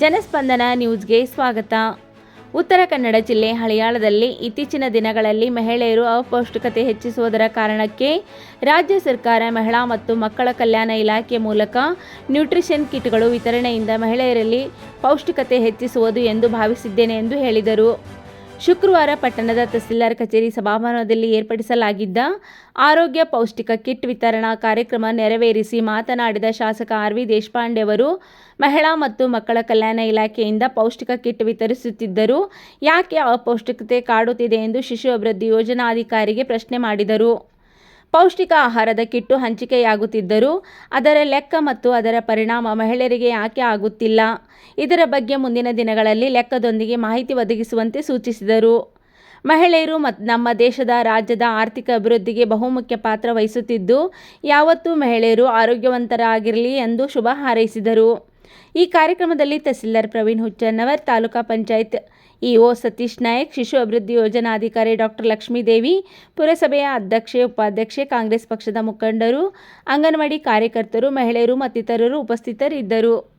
ಜನಸ್ಪಂದನ ನ್ಯೂಸ್ಗೆ ಸ್ವಾಗತ. ಉತ್ತರ ಕನ್ನಡ ಜಿಲ್ಲೆ ಹಳಿಯಾಳದಲ್ಲಿ ಇತ್ತೀಚಿನ ದಿನಗಳಲ್ಲಿ ಮಹಿಳೆಯರು ಅಪೌಷ್ಟಿಕತೆ ಹೆಚ್ಚಿಸುವುದರ ಕಾರಣಕ್ಕೆ ರಾಜ್ಯ ಸರ್ಕಾರ ಮಹಿಳಾ ಮತ್ತು ಮಕ್ಕಳ ಕಲ್ಯಾಣ ಇಲಾಖೆ ಮೂಲಕ ನ್ಯೂಟ್ರಿಷನ್ ಕಿಟ್ಗಳು ವಿತರಣೆಯಿಂದ ಮಹಿಳೆಯರಲ್ಲಿ ಪೌಷ್ಟಿಕತೆ ಹೆಚ್ಚಿಸುವುದು ಎಂದು ಭಾವಿಸಿದ್ದೇನೆ ಎಂದು ಹೇಳಿದರು. ಶುಕ್ರವಾರ ಪಟ್ಟಣದ ತಹಸೀಲ್ದಾರ್ ಕಚೇರಿ ಸಭಾಭವನದಲ್ಲಿ ಏರ್ಪಡಿಸಲಾಗಿದ್ದ ಆರೋಗ್ಯ ಪೌಷ್ಟಿಕ ಕಿಟ್ ವಿತರಣಾ ಕಾರ್ಯಕ್ರಮ ನೆರವೇರಿಸಿ ಮಾತನಾಡಿದ ಶಾಸಕ ಆರ್ ವಿ ದೇಶಪಾಂಡೆ ಅವರು, ಮಹಿಳಾ ಮತ್ತು ಮಕ್ಕಳ ಕಲ್ಯಾಣ ಇಲಾಖೆಯಿಂದ ಪೌಷ್ಟಿಕ ಕಿಟ್ ವಿತರಿಸುತ್ತಿದ್ದರು ಯಾಕೆ ಅಪೌಷ್ಟಿಕತೆ ಕಾಡುತ್ತಿದೆ ಎಂದು ಶಿಶು ಅಭಿವೃದ್ಧಿ ಯೋಜನಾಧಿಕಾರಿಗೆ ಪ್ರಶ್ನೆ ಮಾಡಿದರು. ಪೌಷ್ಟಿಕ ಆಹಾರದ ಕಿಟ್ಟು ಹಂಚಿಕೆಯಾಗುತ್ತಿದ್ದರೂ ಅದರ ಲೆಕ್ಕ ಮತ್ತು ಅದರ ಪರಿಣಾಮ ಮಹಿಳೆಯರಿಗೆ ಯಾಕೆ ಆಗುತ್ತಿಲ್ಲ. ಇದರ ಬಗ್ಗೆ ಮುಂದಿನ ದಿನಗಳಲ್ಲಿ ಲೆಕ್ಕದೊಂದಿಗೆ ಮಾಹಿತಿ ಒದಗಿಸುವಂತೆ ಸೂಚಿಸಿದರು. ಮಹಿಳೆಯರು ಮತ್ತು ನಮ್ಮ ದೇಶದ ರಾಜ್ಯದ ಆರ್ಥಿಕ ಅಭಿವೃದ್ಧಿಗೆ ಬಹುಮುಖ್ಯ ಪಾತ್ರ ವಹಿಸುತ್ತಿದ್ದು, ಯಾವತ್ತೂ ಮಹಿಳೆಯರು ಆರೋಗ್ಯವಂತರಾಗಿರಲಿ ಎಂದು ಶುಭ ಹಾರೈಸಿದರು. ಈ ಕಾರ್ಯಕ್ರಮದಲ್ಲಿ ತಹಸೀಲ್ದಾರ್ ಪ್ರವೀಣ್ ಹುಚ್ಚನ್ನವರ್, ತಾಲೂಕಾ ಪಂಚಾಯತ್ ಇಒ ಸತೀಶ್ ನಾಯಕ್, ಶಿಶು ಅಭಿವೃದ್ಧಿ ಯೋಜನಾಧಿಕಾರಿ ಡಾಕ್ಟರ್ ಲಕ್ಷ್ಮೀದೇವಿ ಪುರಸಭೆಯ ಅಧ್ಯಕ್ಷೆ, ಉಪಾಧ್ಯಕ್ಷೆ, ಕಾಂಗ್ರೆಸ್ ಪಕ್ಷದ ಮುಖಂಡರು, ಅಂಗನವಾಡಿ ಕಾರ್ಯಕರ್ತರು, ಮಹಿಳೆಯರು ಮತ್ತಿತರರು ಉಪಸ್ಥಿತರಿದ್ದರು.